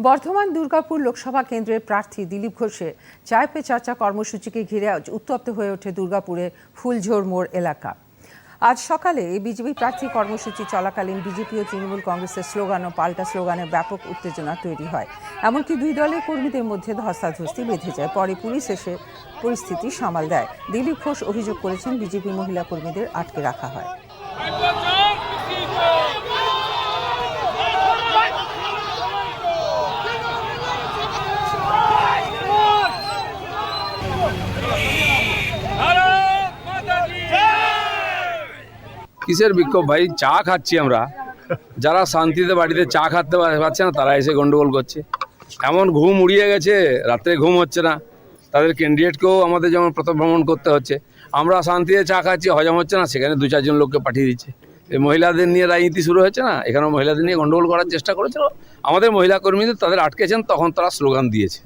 বর্ধমান দুর্গাপুর লোকসভা কেন্দ্রের প্রার্থী দিলীপ ঘোষের চায় পে চর্চা কর্মসূচিকে ঘিরে উত্তপ্ত হয়ে ওঠে দুর্গাপুরে ফুলঝোর মোড় এলাকা। আজ সকালে বিজেপি প্রার্থী কর্মসূচি চলাকালীন বিজেপি ও তৃণমূল কংগ্রেসের স্লোগান ও পাল্টা স্লোগানে ব্যাপক উত্তেজনা তৈরি হয়। এমনকি দুই দলের কর্মীদের মধ্যে ধস্তাধস্তি বেঁধে যায়। পরে পুলিশ এসে পরিস্থিতি সামাল দেয়। দিলীপ ঘোষ অভিযোগ করেছেন, বিজেপি মহিলা কর্মীদের আটকে রাখা হয়। কিসের বিক্ষোভ ভাই? চা খাচ্ছি আমরা। যারা শান্তিতে বাড়িতে চা খাতে পারছে না, তারা এসে গন্ডগোল করছে। এমন ঘুম উড়িয়ে গেছে, রাত্রে ঘুম হচ্ছে না। তাদের ক্যান্ডিডেটকেও আমাদের যেমন প্রথম ভ্রমণ করতে হচ্ছে, আমরা শান্তিতে চা খাচ্ছি, হজম হচ্ছে না, সেখানে দু চারজন লোককে পাঠিয়ে দিচ্ছে। এই মহিলাদের নিয়ে রাজনীতি শুরু হয়েছে না এখানে মহিলাদের নিয়ে গন্ডগোল করার চেষ্টা করেছিল। আমাদের মহিলা কর্মীদের তাদের আটকেছেন, তখন তারা স্লোগান দিয়েছে।